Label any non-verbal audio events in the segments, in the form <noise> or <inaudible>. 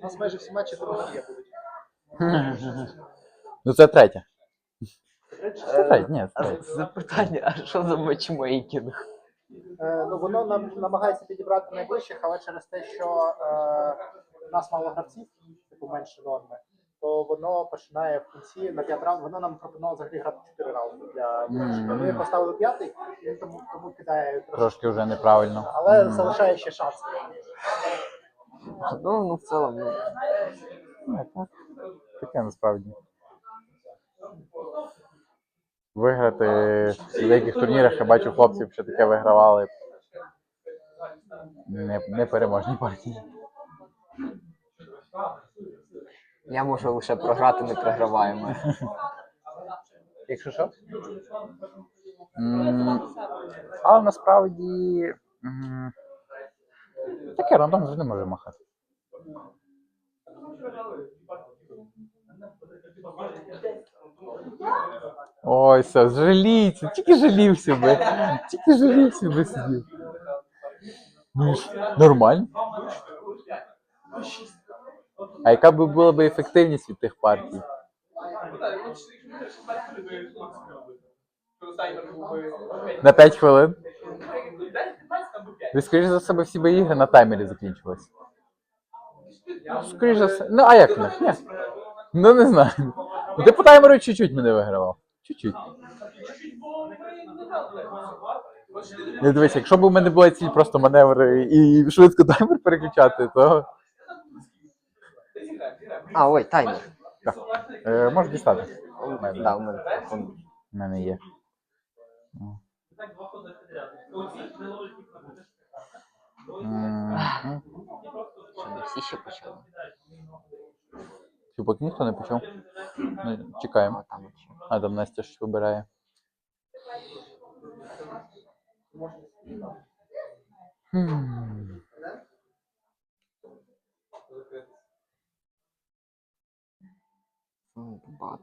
У нас майже всі матчі Тимофія будуть. <laughs> Ну це третє. Це третє, ні, це а третє. Запитання, а що за матчмейкінг? Е, ну, воно нам намагається підібрати найближчих, але через те, що е, у нас мало гравців, типу менше норми, то воно починає в кінці на 5 раунд. Воно нам пропонувало взагалі грати 4 раунди для вирішення. Ми поставили п'ятий, він тому, тому кидає трошки. Трошки вже неправильно. Але Мгм. залишає ще шанс. Ну, ну в цілому, ну, так. Таке насправді. Виграти в деяких турнірах, я бачу хлопців, що таке вигравали. Не, непереможні партії. я можу лише програти, не програваємо. <laughs> Якщо що, М, Але насправді м, таке рандом завжди може махати. Ой, все, жалійся, тільки жалівся би. Тільки жалівся би сидів. Ну, нормально. А яка би була б ефективність від тих партій? На 5 хвилин? Ви, скоріш за себе, всі би ігри на таймері закінчились. Скоріш за все. Ну, а як не? Ні. Ну не знаю. Ну, ти по таймеру чуть-чуть мене вигравав. Чуть-чуть. Не дивись, якщо б у мене була ціль просто маневри і швидко таймер переключати, то А, ой, таймер. е, можеш дістати. У мене, Да, у мене телефон. у мене є. Мгм. Що не всі ще почали? Чи поки ніхто не почав? Ну, чекаємо. А там от ще. А там Настя щось вибирає. Хм. М, Бат.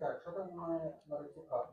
так, що там на, на руці карта?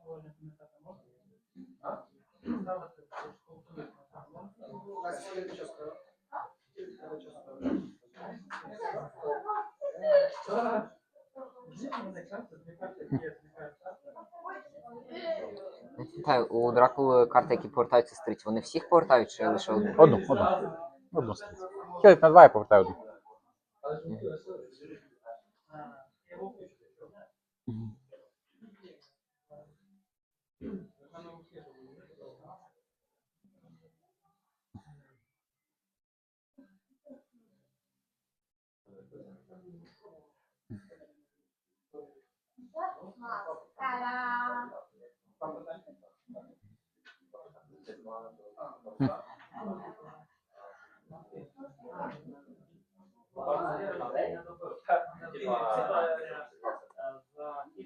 А моя карта Я пам'ятаю, у Дракули карти, які повертаються з вони всіх повертають чи лише одну? Одну, одну. Одну стріч. Хілить на два і повертаю одну.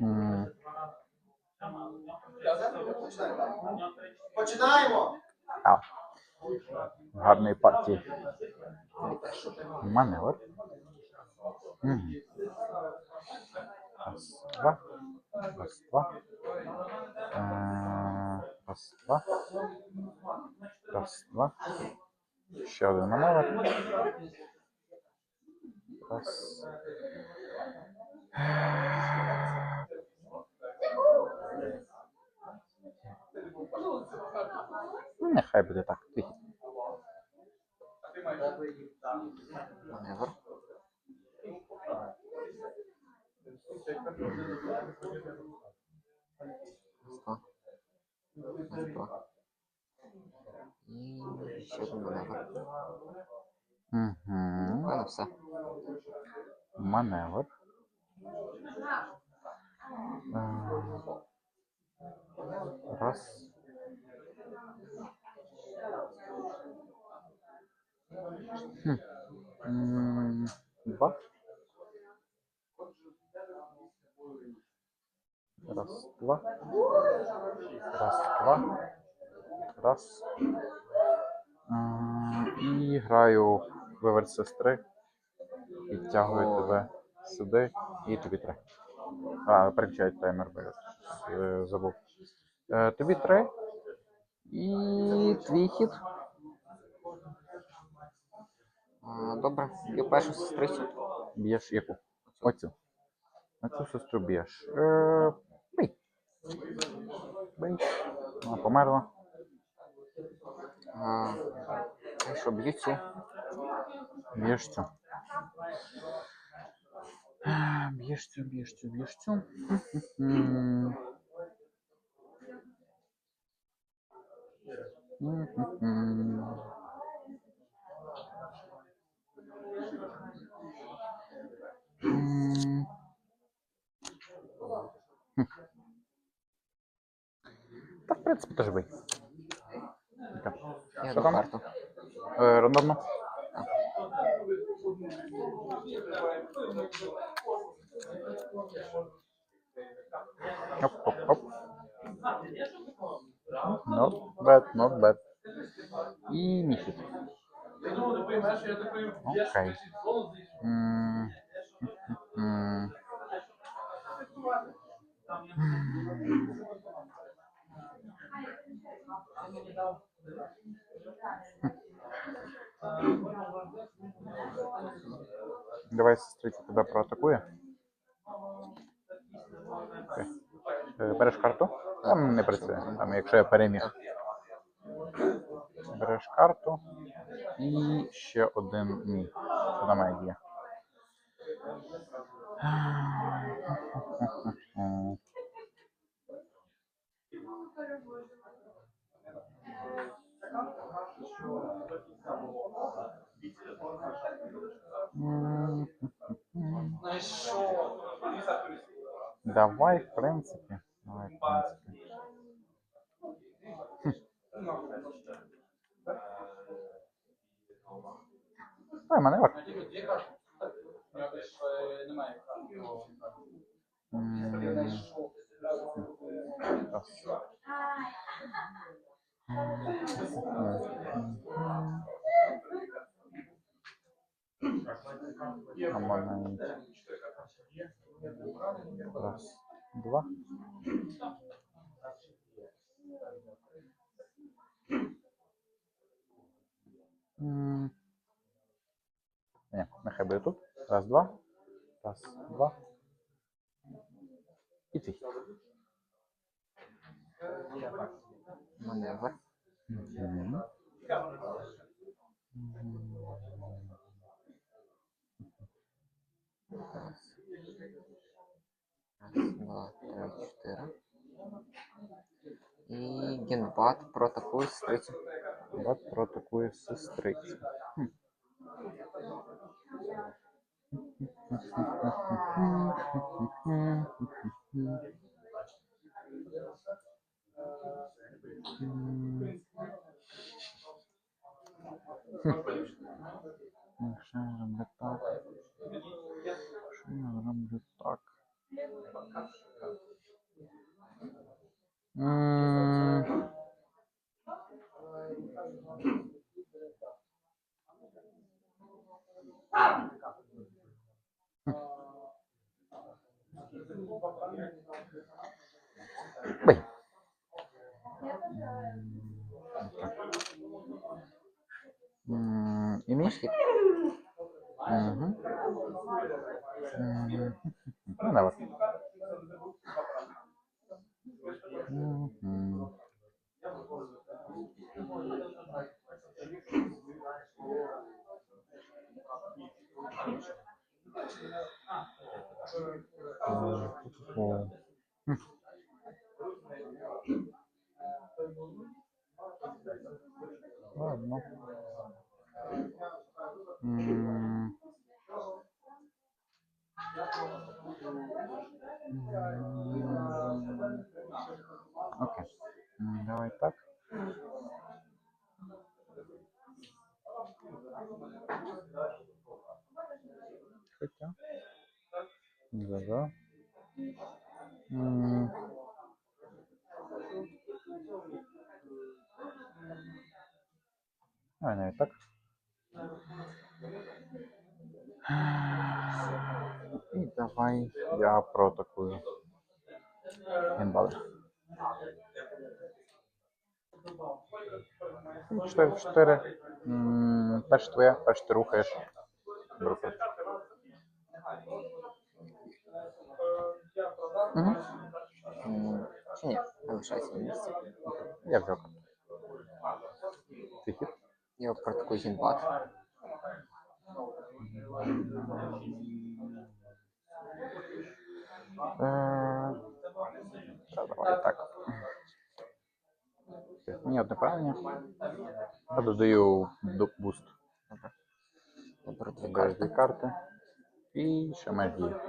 М, Починаємо! Гарної партії. Маневр. Мгм. Раз, два. Раз, два. Е, Раз, два. Раз, два. Ще один маневр. Раз. Ну, Нехай буде так. Тихо. Маневр. Два. Раз, два. І ще один маневр. Угу. У мене все. Маневр. Е, Раз. Хм. М, Два. Раз, два. Раз, два. Раз. І граю виверт сестри. Підтягую тебе сюди і тобі три. А, переключаю таймер, я е, забув. Е, тобі три. І твій хід. Добре, б'ю першу сестрицю. Б'єш яку? Оцю. Оцю сестру б'єш. Вона померла. А, і що, б'ю цю. Б'єш цю. Б'єш цю, б'єш цю, б'єш цю. М. принципі, теж бий. Так. Я Що до там? карту. Е, рандомно. Оп, оп, оп. Not bad, not bad. І міхід. Окей. М, м, м. Давай сестриця тебе проатакує. Е, Береш карту? Там не працює. Там, якщо я переміг. Береш карту. І ще один мій. Що на мене є. Давай, в принципі. Давай, в принципі. Давай, маневр. І твій. Маневр. Мгм. Раз, два, три, чотири. І генбат проатакує сестрицю. Бат проатакує сестрицю. Хм. Якщо я роблю так. Якщо я роблю так. М, М, І мій? Хід. Мгм. Мгм. Ну, давай. Мгм. Мгм. Ладно. М. М. Окей. Давай так. Хотя. Да-да. Давай навіть так. І давай я проатакую. Генбалер. 4 4. Перше твоє, перше ти рухаєш. Беру проти. Угу. М, Чи ні? Залишайся на місці. Я взяв карту. Твій хід. Я протокол гінбат. Е, давай так. Ні, одне правильно. Я додаю буст. Беру дві карти. І ще маєш дію.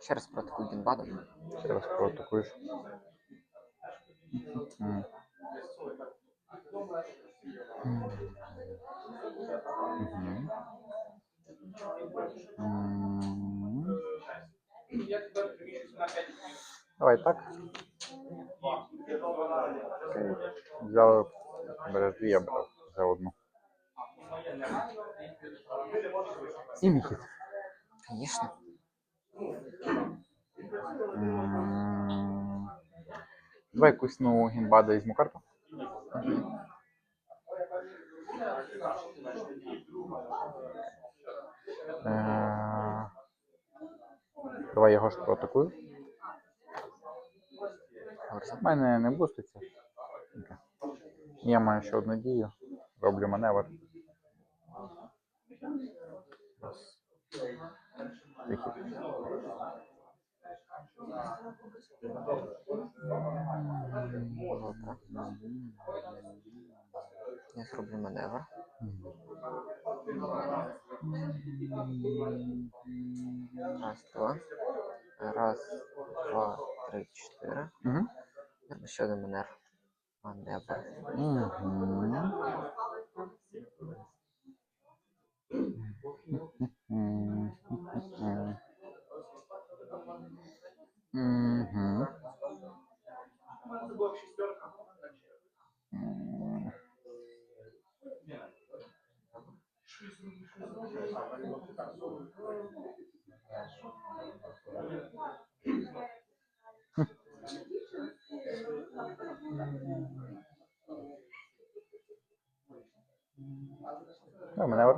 Ще раз протокол гінбатом. Ще раз проатакуєш. М. я брав за одну. І мій. Звісно. М, Давай якусь нову гінбада візьму карту. Е, Давай його ж проатакую. У мене не буститься. Я маю ще одну дію. Роблю маневр. Вихід. Я зроблю маневр. Раз, два. Раз, два, три, чотири. Угу. Ще один маневр. Маневр. Мгм. Мгм. М. Ну, маневр.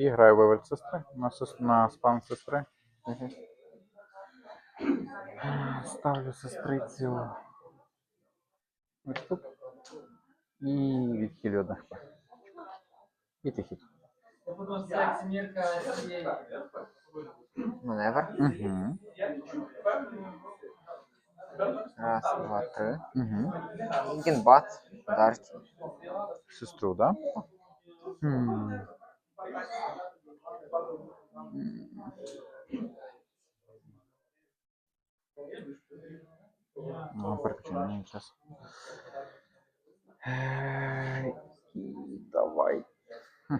І граю вивер сестри на, на спам сестри. Ставлю сестрицю. Ось тут. І відхилю одне хп. І ти хід. Маневр. Угу. Раз, два, три. Угу. Гінбат. Дарті. Сестру, да? Хм. Ну, переключення час. Е, І давай. Хм.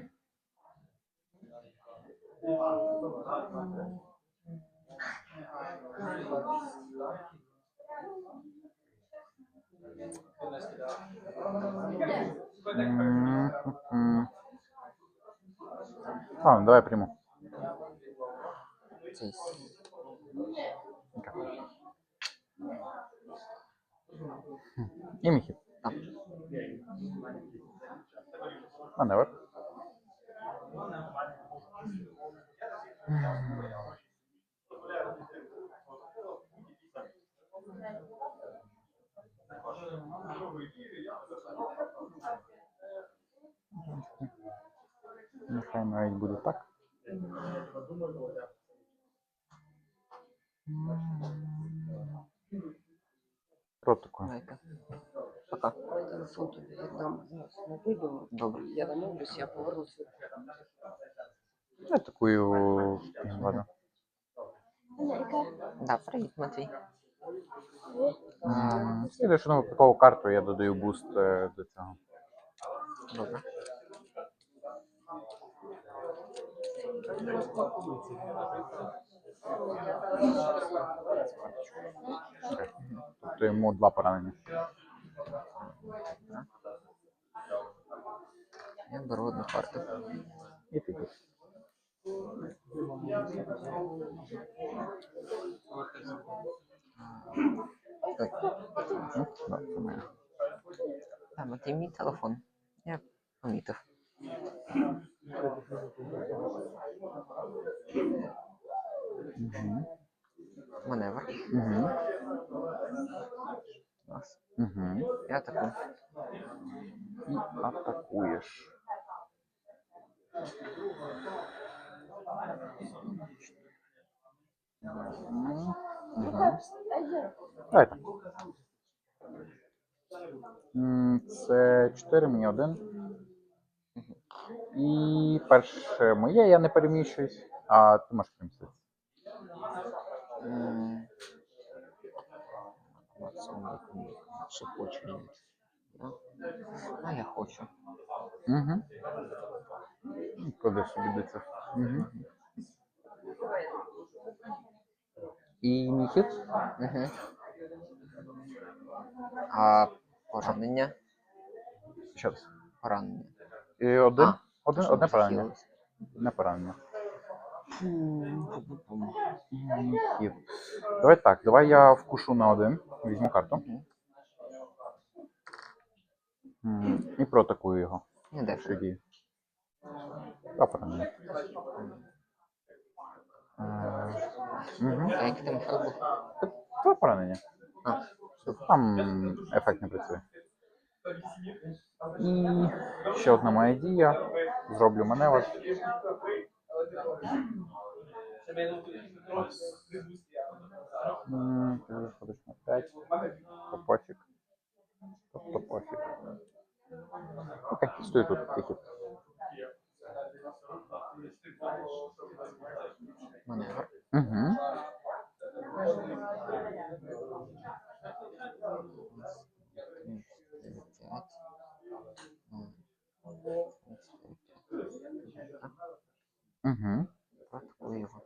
А, ну, давай приму. Цей. І мій хід. Маневр. Нехай навіть буде так. Протокол. Пока. Телефон тобі віддам зараз не вийду. Добре. Я домовлюсь, я повернуся. Я такую. Ладно. Да, привіт, Матвій. М, Слідуючу нову пікову карту я додаю буст е, до цього. Добре. Тобто йому два поранення. Я беру одну карту. І ти. Так. Ну, да, це от і мій телефон. Я помітив. Маневр. Мгм. Раз. Мгм. Я атакую. І атакуєш. Мгм. Давай так. Це 4, мені один. І перше моє, я не переміщуюсь, а ти можеш переміститися. Чи хочу ні. А я хочу. Угу. Куди до. Угу. І мій хід? Угу. А поранення? Що це? Поранення. І один? А, Що одне? Одне. І мій хід. Давай так, давай я вкушу на один. Візьму карту. М, І проатакую його. Не де. Що діє. Два поранення. Е, мгм. А який там ефект був? Два поранення. А, Там ефект не працює. І ще одна моя дія. Зроблю маневр. Ти виходиш на 5. То пофіг. Тобто пофіг. Окей, стою тут, тихо. маневр. Угу. Угу. Атакую його.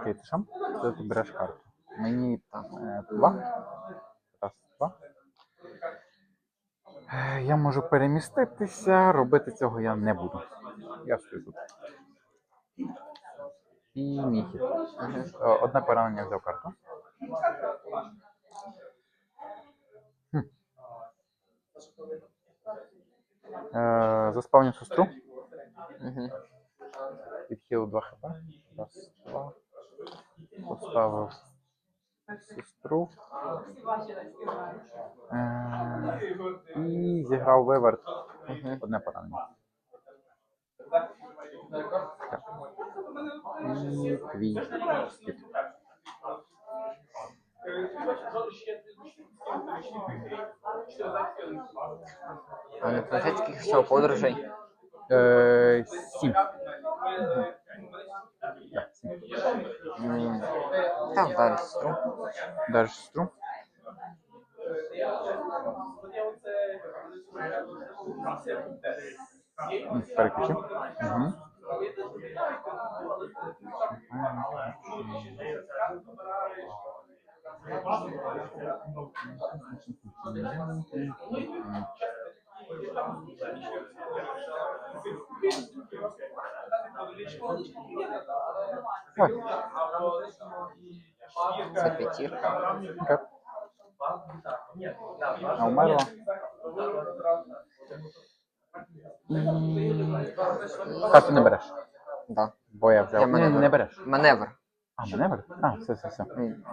Окей, ти що? Ти береш карту. Мені там е, два. Раз, два. Е, Я можу переміститися, робити цього я не буду. Я стою тут. І мій хід. Е, Одне поранення взяв карту. Хм. Е, Заспавню сестру. Угу. Відхилив 2 хп. Раз, два. Поставив сестру. Е, і зіграв виверт. Угу. Одне поранення. І пам'ятаєте, скільки всього подорожей? Е, сім. Так. Далі сестру. Дальше сестру. М, Угу. Це п'ятірка. А умерла. Карту не береш. Да. Бо я взяв. Я Ні, маневр. не береш. Маневр. А, маневр? А, все, все, все. М.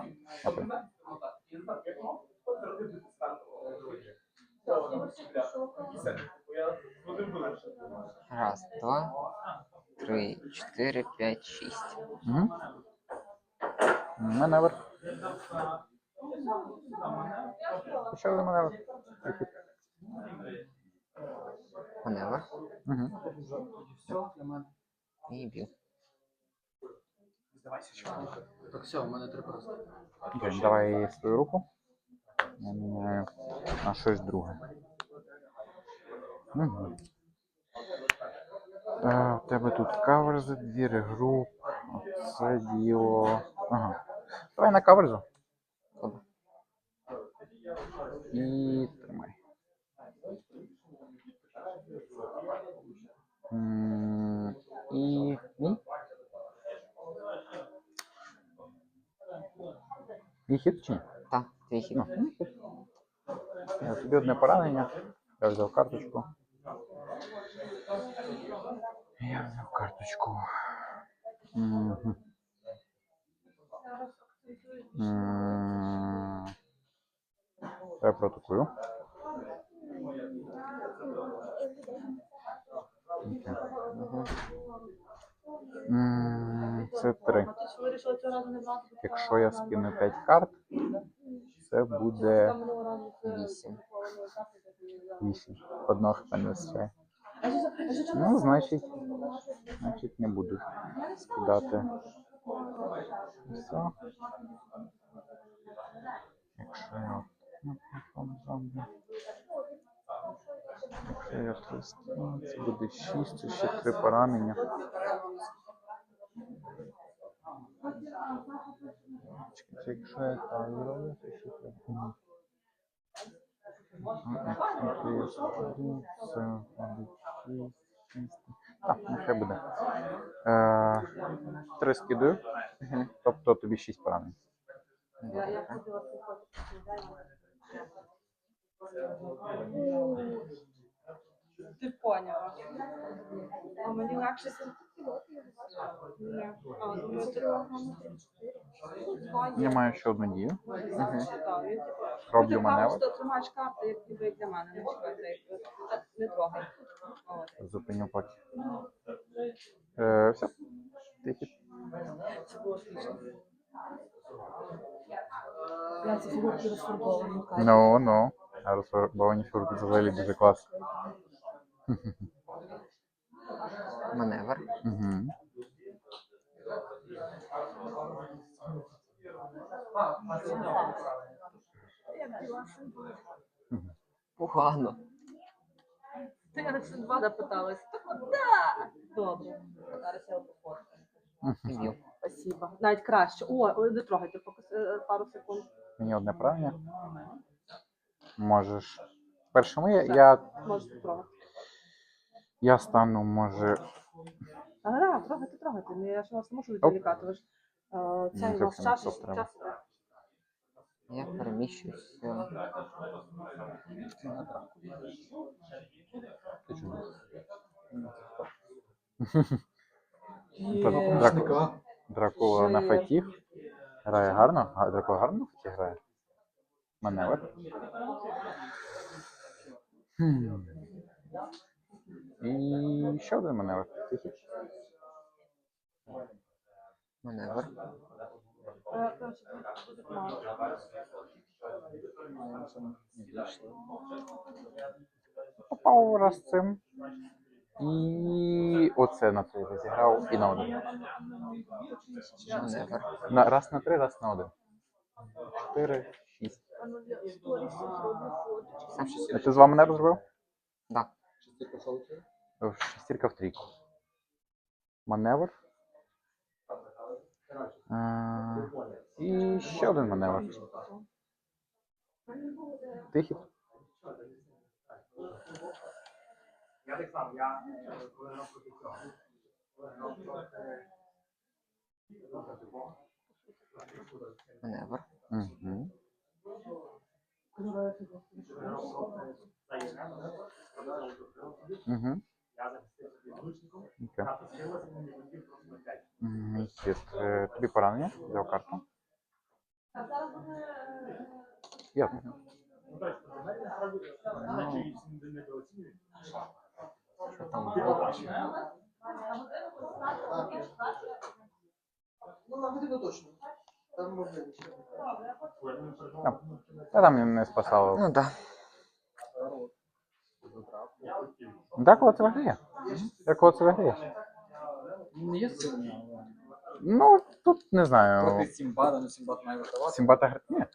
Окей. Раз, два, три, чотири, п'ять, шість. Угу. Маневр. Один маневр. Маневр. Угу. І б'ю. Так все, у мене три просто. Окей, давай свою руку. Я міняю на щось друге. Угу. Е, у тебе тут каверзи, дві регруп. Це діло. Ага. Давай на каверзу. І тримай. І мій. Мій хід чи ні? Так, твій хід. Ну, мій хід. Я тобі одне поранення. Я взяв карточку. Я взяв карточку. Мгм. М, Я протокую. Окей. Угу. Це три. Якщо я скину 5 карт, це буде Вісім. 8. Одного хп не вистачає. Ну, значить, значить не буду скидати. Все. Якщо я. Якщо я 300, це буде 6, це ще 3 поранення. Чекайте, Якщо я так зроблю, то ще 3. Так, нехай буде. Е, Три скидаю, Угу. тобто тобі шість поранень. Добре. Ти поняла. А мені легше ти Я маю ще одну дію. Угу. Роблю Ти маневр. просто тримаєш карти, як ніби для мене, не трогай. Зупиню поки. Е, все. Тихі. Це було смішно. Я ці фігурки розфарбовані. Ну, ну. Розфарбовані фігурки взагалі дуже класно. <laughs> Маневр. Угу. Погано. Ти раз два запиталась. Да! Добре. Зараз я пофоткаю. Спасибо. Навіть краще. О, не трогайте е, пару секунд. Мені одне поранення. Можеш. Першому я, я, Можете трогати. Я стану, може. А, да, трогайте, трогайте. Ну, Я ж вас не можу відволікати. Ви ж е, цей Ну, у вас зовсім треба. час. Я переміщуся. Та Драку- Дракула на фатіг. Грає гарно. А, Дракула гарно на фатіг грає. Маневр. Хм. І ще один маневр. Тихий. Маневр. Попав раз цим. І оце на три розіграв і на один. Маневр. На, раз на три, раз на один. Чотири, шість. А ти з вами не розробив? Так. Шестірка в трійку. Маневр. Е, І ще один маневр. Тихий. Маневр. Угу. Угу. Е, Тобі поранення? Взяв карту. Я. Що там було? Ну, на годину точно. Там можливість. Та там не спасало. Ну так. Так, коли це виграє. Так, коли це виграє. Не є сильно. Ну, тут не знаю. Проти Сімбада, ну Сімбад має вартувати. Сімбата гра. Ні.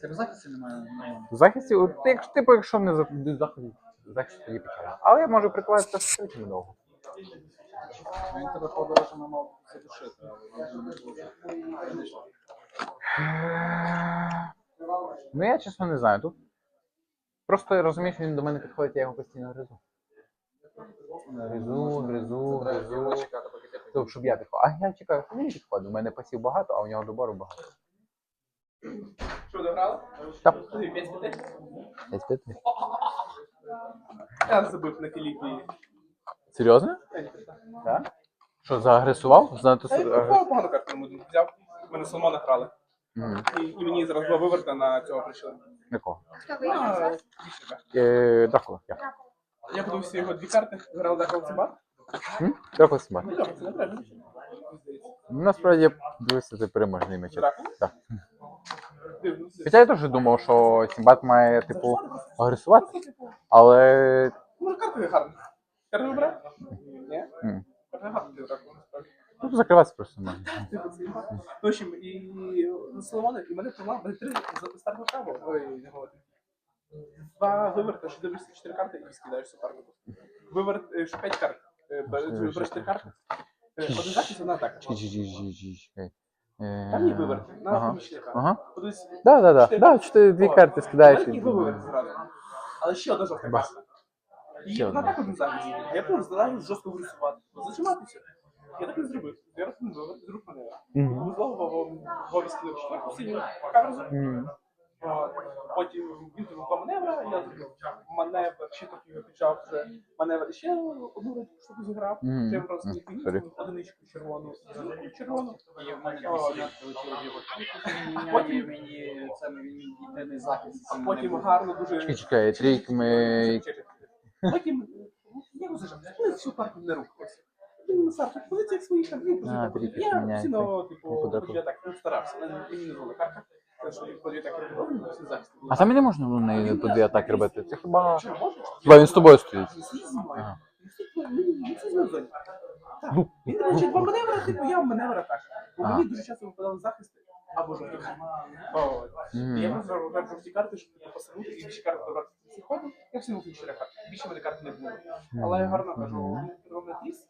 Тебе захисті немає. ну, В захисті, от, якщо, типу, якщо не за захист, захист тоді печально. Але я можу прикладати з третім довго. Він тебе подорожами мав задушити, але він не зловив. Ну, я чесно не знаю. Тут просто розумієш, він до мене підходить, я його постійно гризу. Гризу, гризу, гризу. Тобто, щоб я підходив. А я чекаю, що він підходить. У мене пасів багато, а у нього добору багато. Що дограли? Так. 5 5 П'ять п'ять. Я забив на Філіппі. Серйозно? Так? Що, заагресував? Знати я попав погану карту йому взяв. Мене Соломона грали. І, і мені зараз два виверта на цього прийшли. Якого? Хто виграв? Е, Дракула, я. Я подивився його дві карти. Ну, добре, це не треба. Насправді я дивився це переможний меч. Так. Хоча я теж думав, що Сімбат має, типу, агресувати, але Може карти гарні. Карти вибрав? Ні? Карти гарні ну, закриватися просто можна. Типу. Ну, в общем, і Соломона, і мене тримав, мене три за старого право. Ой, не говорю. Два виверта, що дивишся чотири карти і скидаєш супернику. Виверт, е, що п'ять карт. Е, бе- Береш три карти. Е, Один захист, одна атака. Чі-чі-чі-чі-чі. Е, Там є виверт, на Ага. помічника. Ага. Подивись, Да, да, да. Чотири Да, карти. чотири дві О, карти скидаєш. два виверти зразу. Але ще одна жовта Бас. карта. І Ще вона одна. так один захист. А я просто задаю жорстко агресувати. Зачиматися. Я так і зробив. Я раз не виверт, з рук мене. Мгм. Вузлового Вові скинув четверту синю каверзу. Мгм. От. Потім він зробив два маневри, я зробив маневр, ще його піджав вже маневр, ще одну штуку зіграв. Просто Ну, не сорі. одиничку червону, і червону. І в мене Потім- мені це мій єдиний захист. А потім гарно дуже. Чекай, чекай, трійками. Потім я його зажав. Я всю партію не рухався. Він на стартах позиціях своїх там він А, Я постійно, типу, я так не старався. Мені мені не звали карта. А там і не можна було неї по дві атаки робити. Це хіба. Хіба він з тобою стоїть? Ага. Ну, Він коротше два маневри, типу я в маневра так. Бо мені дуже часто випадали захисти або жовті карти. Мгм. Я просто робив жовті карти, щоб типу, посадити і більше карти добрати в ці ходу. Я всі мусив чотири карти. Більше мене карт не було. Але я гарно кажу, Мгм. він підробив на тріс.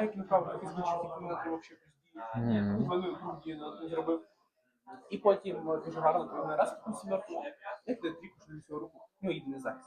Ейк направив якийсь звичай, типу, мене тривог ще плюс не зробив. І потім е, дуже гарно провів на раз таку сімерку. Як ти тріпиш що на всього руку. Ну, єдиний захист.